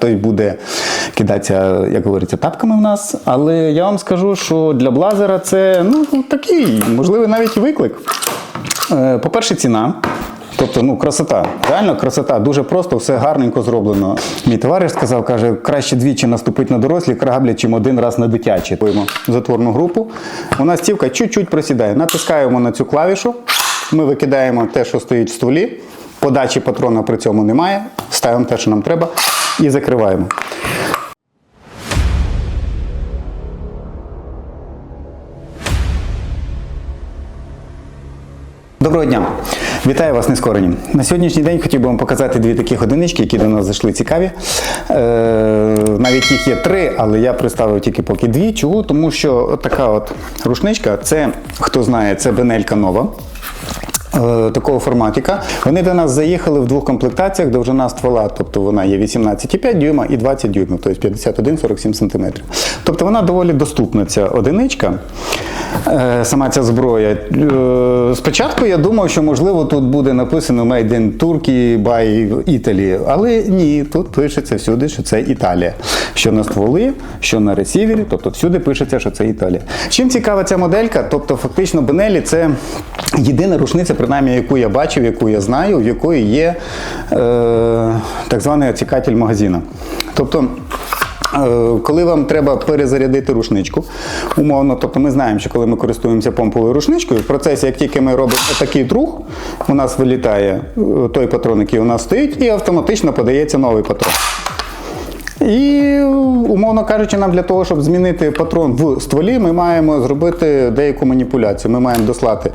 Той буде кидатися, як говориться, тапками в нас. Але я вам скажу, що для блазера це ну, такий, можливий навіть і виклик. Е, По-перше, ціна. Тобто, ну, красота. Реально красота. Дуже просто, все гарненько зроблено. Мій товариш сказав, каже, краще двічі наступити на дорослі краблі, чим один раз на дитячі. Затворну групу. У нас стівка чуть-чуть просідає. Натискаємо на цю клавішу. Ми викидаємо те, що стоїть в стволі. Подачі патрона при цьому немає. Ставимо те, що нам треба, і закриваємо. Доброго дня! Вітаю вас, нескорені. На сьогоднішній день хотів би вам показати дві таких одинички, які до нас зайшли цікаві. Е, навіть їх є три, але я представив тільки поки дві. Чому? Тому що така от рушничка, це, хто знає, це Бенелька нова. Е, Такого форматика. Вони до нас заїхали в двох комплектаціях, довжина ствола, тобто вона є 18,5 дюйма і 20 дюймів, тобто 51-47 см. Тобто вона доволі доступна, ця одиничка. Е, Сама ця зброя. Е, Спочатку я думав, що можливо тут буде написано Made in Turkey by Italy, але ні, тут пишеться всюди, що це Італія. Що на стволи, що на ресівері, тобто всюди пишеться, що це Італія. Чим цікава ця моделька? Тобто, фактично, Бенелі це єдина рушниця, принаймні, яку я бачив, яку я знаю, в якої є е, так званий оцікатель магазину. Тобто, Коли вам треба перезарядити рушничку, умовно, тобто ми знаємо, що коли ми користуємося помповою рушничкою, в процесі, як тільки ми робимо такий друг, у нас вилітає е, той патрон, який у нас стоїть, і автоматично подається новий патрон. І, умовно кажучи, нам для того, щоб змінити патрон в стволі, ми маємо зробити деяку маніпуляцію. Ми маємо дослати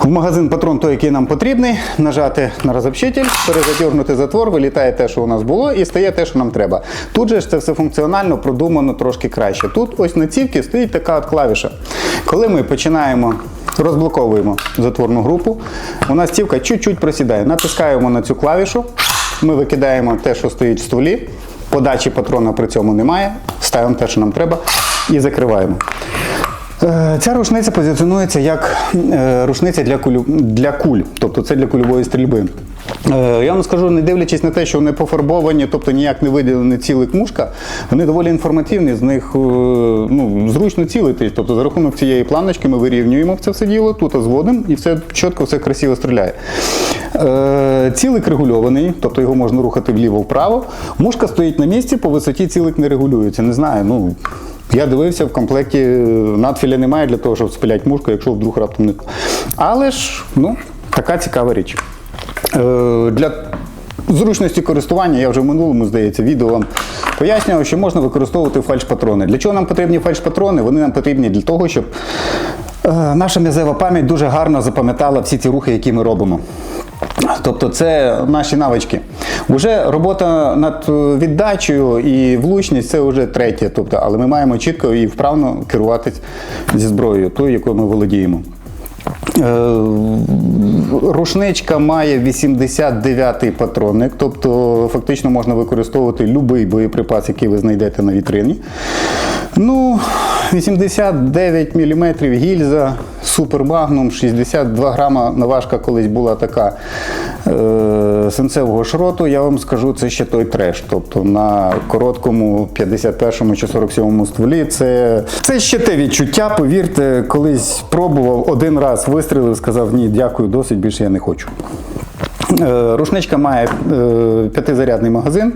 в магазин патрон той, який нам потрібний, нажати на розобщитель, перезадірнути затвор, вилітає те, що у нас було, і стає те, що нам треба. Тут же ж це все функціонально продумано трошки краще. Тут ось на цівці стоїть така от клавіша. Коли ми починаємо розблоковуємо затворну групу, у нас цівка чуть-чуть просідає. Натискаємо на цю клавішу, ми викидаємо те, що стоїть в стволі. Подачі патрона при цьому немає. Ставимо те, що нам треба, і закриваємо. Е, Ця рушниця позиціонується як е, рушниця для, кулю, для куль, тобто це для кульової стрільби. Е, Я вам скажу, не дивлячись на те, що вони пофарбовані, тобто ніяк не виділений цілик мушка, вони доволі інформативні, з них ну, зручно цілитись. Тобто за рахунок цієї планочки ми вирівнюємо це все діло, тут зводимо і все чітко, все красиво стріляє. Цілик регульований, тобто його можна рухати вліво-вправо. Мушка стоїть на місці, по висоті цілик не регулюється. Не знаю, ну. Я дивився, в комплекті е, надфіля немає для того, щоб спиляти мушку, якщо вдруг раптом не. Але ж, ну, така цікава річ. Е, Для зручності користування, я вже в минулому, здається, відео вам пояснював, що можна використовувати фальш-патрони. Для чого нам потрібні фальш-патрони? Вони нам потрібні для того, щоб наша м'язева пам'ять дуже гарно запам'ятала всі ці рухи, які ми робимо. Тобто це наші навички. Уже робота над е, віддачею і влучність це вже третє. Тобто, але ми маємо чітко і вправно керуватись зі зброєю, тою, якою ми володіємо. Е, Рушничка має 89-й патронник, тобто фактично можна використовувати будь-який боєприпас, який ви знайдете на вітрині. Ну, 89 мм гільза, супермагнум, 62 грама наважка колись була така е, сенцевого шроту. Я вам скажу, це ще той треш. Тобто на короткому 51 чи 47 стволі це, це ще те відчуття. Повірте, колись пробував один раз, вистрілив, сказав ні, дякую, досить більше я не хочу. Е, Рушничка має е, п'ятизарядний магазин.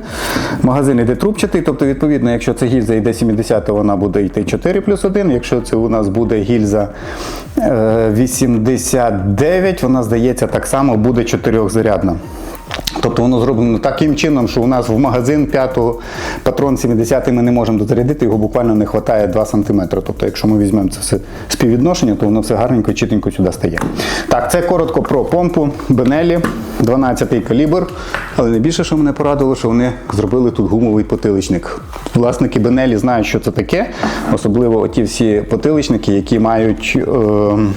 Магазин йде трубчатий, тобто, відповідно, якщо це гільза йде 70, то вона буде йти 4 плюс 1. Якщо це у нас буде гільза е, 89, вона здається так само буде 4-зарядна. Тобто воно зроблено таким чином, що у нас в магазин 5 патрон 70 ми не можемо дозарядити, його буквально не вистачає 2 см. Тобто, якщо ми візьмемо це все співвідношення, то воно все гарненько, чітенько сюди стає. Так, це коротко про помпу Бенелі, 12-й калібр. Але найбільше, що мене порадило, що вони зробили тут гумовий потиличник. Власники Бенелі знають, що це таке, особливо ті всі потиличники, які мають. Е-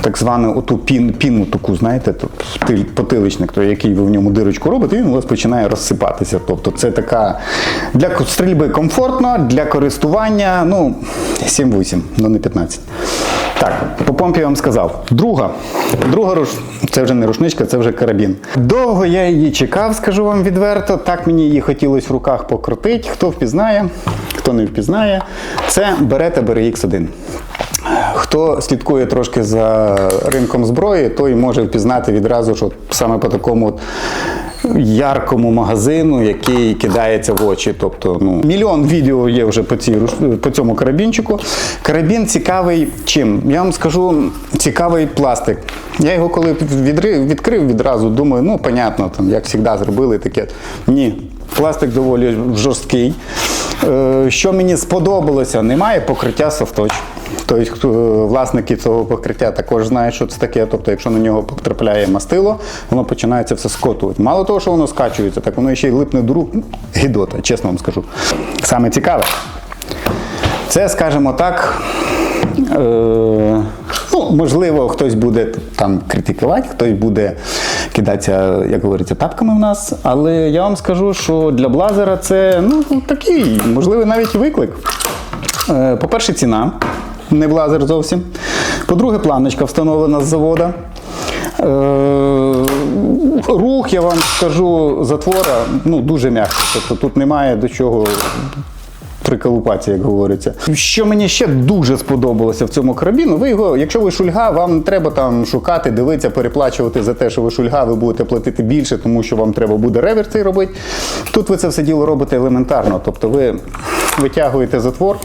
так звану оту пін, піну таку, знаєте, потиличник, той, який ви в ньому дирочку робите, він у вас починає розсипатися. Тобто це така для стрільби комфортно, для користування, ну, 7-8, ну не 15. Так, по помпі я вам сказав. Друга. Друга руш... це вже не рушничка, це вже карабін. Довго я її чекав, скажу вам відверто. Так мені її хотілося в руках покрутити. Хто впізнає, хто не впізнає, це Beretta BRX1. Хто слідкує трошки за ринком зброї, той може впізнати відразу, що саме по такому яркому магазину, який кидається в очі. Тобто, ну, мільйон відео є вже по, цій, по цьому карабінчику. Карабін цікавий чим? Я вам скажу, цікавий пластик. Я його коли відри- відкрив відразу, думаю, ну, понятно, там, як завжди зробили таке. Ні, пластик доволі жорсткий. Е, Що мені сподобалося, немає покриття софточ. Тобто власники цього покриття також знають, що це таке. Тобто, якщо на нього потрапляє мастило, воно починає це все скотувати. Мало того, що воно скачується, так воно ще й липне до рук. Гідота, чесно вам скажу. Саме цікаве. Це, скажімо так, е, ну, можливо, хтось буде там критикувати, хтось буде кидатися, як говориться, тапками в нас. Але я вам скажу, що для блазера це ну, такий, можливо, навіть виклик. Е, По-перше, ціна, не блазер зовсім. По-друге, планочка встановлена з завода. Е, Рух, я вам скажу, затвора ну, дуже м'який. Тобто тут немає до чого приколупаці, як говориться. Що мені ще дуже сподобалося в цьому карабіну, ви його, якщо ви шульга, вам треба там шукати, дивитися, переплачувати за те, що ви шульга, ви будете платити більше, тому що вам треба буде реверс цей робити. Тут ви це все діло робите елементарно. Тобто ви витягуєте затвор.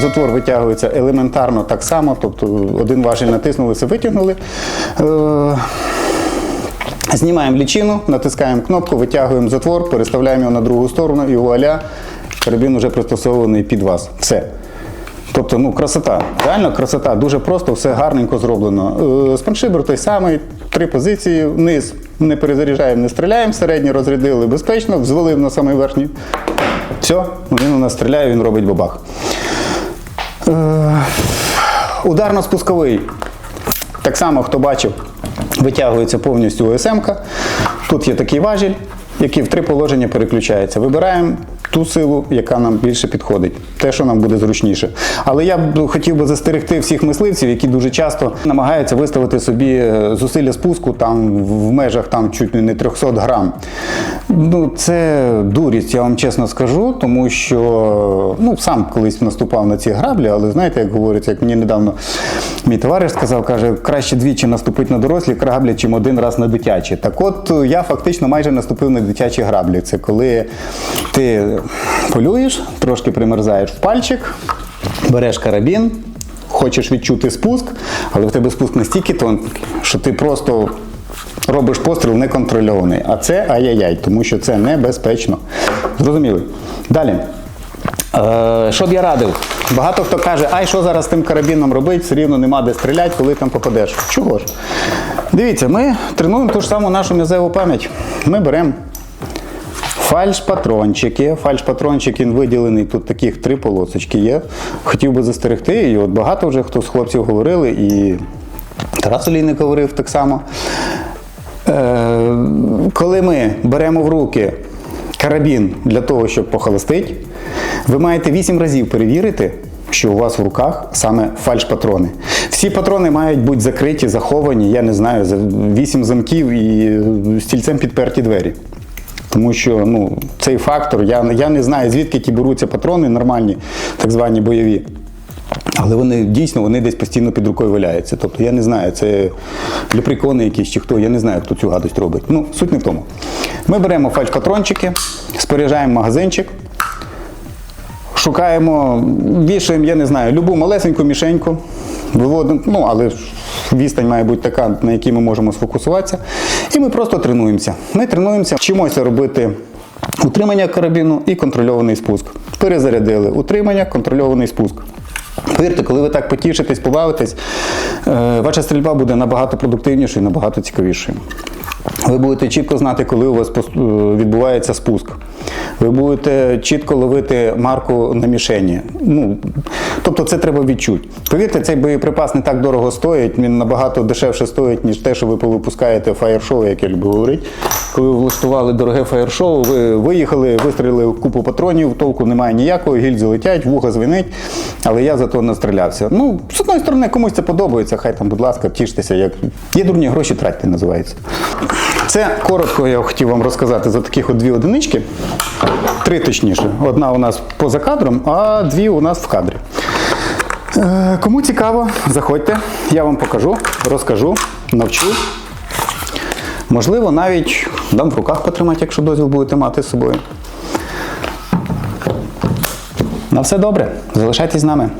Затвор витягується елементарно так само, тобто один важіль натиснули, все витягнули. Е- Знімаємо лічину, натискаємо кнопку, витягуємо затвор, переставляємо його на другу сторону і вуаля, карабін вже пристосований під вас. Все. Тобто, ну, красота. Реально красота, дуже просто, все гарненько зроблено. Е, Спаншибер той самий, три позиції, вниз не перезаряджаємо, не стріляємо, середній розрядили безпечно, взвалив на самий верхній. Все, він у нас стріляє, він робить бабах. Е, Ударно-спусковий. Так само, хто бачив, витягується повністю ОСМ-ка. Тут є такий важіль, який в три положення переключається. Вибираємо ту силу, яка нам більше підходить, те, що нам буде зручніше. Але я б хотів би застерегти всіх мисливців, які дуже часто намагаються виставити собі е, зусилля спуску там в межах там чуть не 300 грам. Ну, це дурість, я вам чесно скажу, тому що ну, сам колись наступав на ці граблі, але знаєте, як говориться, як мені недавно мій товариш сказав, каже, краще двічі наступити на дорослі граблі, чим один раз на дитячі. Так от я фактично майже наступив на дитячі граблі. Це коли ти полюєш, трошки примерзаєш в пальчик, береш карабін, хочеш відчути спуск, але в тебе спуск настільки тонкий, що ти просто робиш постріл неконтрольований. А це ай-яй-яй, тому що це небезпечно. Зрозуміли? Далі. Е, що б я радив? Багато хто каже, ай, що зараз з тим карабіном робити, все рівно нема де стріляти, коли там попадеш. Чого ж? Дивіться, ми тренуємо ту ж саму нашу м'язеву пам'ять. Ми беремо фальш-патрончики. Фальш-патрончик він виділений, тут таких три полосочки є. Хотів би застерегти, і от багато вже хто з хлопців говорили, і Тарас Олійник говорив так само. Е, коли ми беремо в руки карабін для того, щоб похолостити, ви маєте 8 разів перевірити, що у вас в руках саме фальш-патрони. Всі патрони мають бути закриті, заховані, я не знаю, 8 замків і стільцем підперті двері. Тому що ну, цей фактор, я, я не знаю, звідки ті беруться патрони нормальні, так звані бойові. Але вони дійсно вони десь постійно під рукою валяються. Тобто я не знаю, це ліприкони якісь чи хто, я не знаю, хто цю гадость робить. Ну, суть не в тому. Ми беремо фальш-патрончики, споряджаємо магазинчик, шукаємо, вішаємо, я не знаю, любу малесеньку мішеньку, виводимо, ну, але відстань має бути така, на якій ми можемо сфокусуватися. І ми просто тренуємося. Ми тренуємося, вчимося робити утримання карабіну і контрольований спуск. Перезарядили утримання, контрольований спуск. Повірте, коли ви так потішитесь, побавитесь, е, ваша стрільба буде набагато продуктивнішою, набагато цікавішою. Ви будете чітко знати, коли у вас е, відбувається спуск. ви будете чітко ловити марку на мішені. Ну, тобто це треба відчути. Повірте, цей боєприпас не так дорого стоїть, він набагато дешевше стоїть, ніж те, що ви повипускаєте фаєр-шоу, як я люблю говорити. Коли ви влаштували дороге фаєр-шоу, ви виїхали, вистрілили купу патронів, толку немає ніякого, гільзи летять, вуха звенить, але я зато настрілявся. Ну, з одної сторони, комусь це подобається, хай там, будь ласка, тіштеся, як є дурні гроші тратьте, називається. Це коротко я хотів вам розказати за таких от дві одинички. Три точніше. Одна у нас поза кадром, а дві у нас в кадрі. Е, Кому цікаво, заходьте, я вам покажу, розкажу, навчу. Можливо, навіть дам в руках потримати, якщо дозвіл будете мати з собою. На все добре, залишайтесь з нами.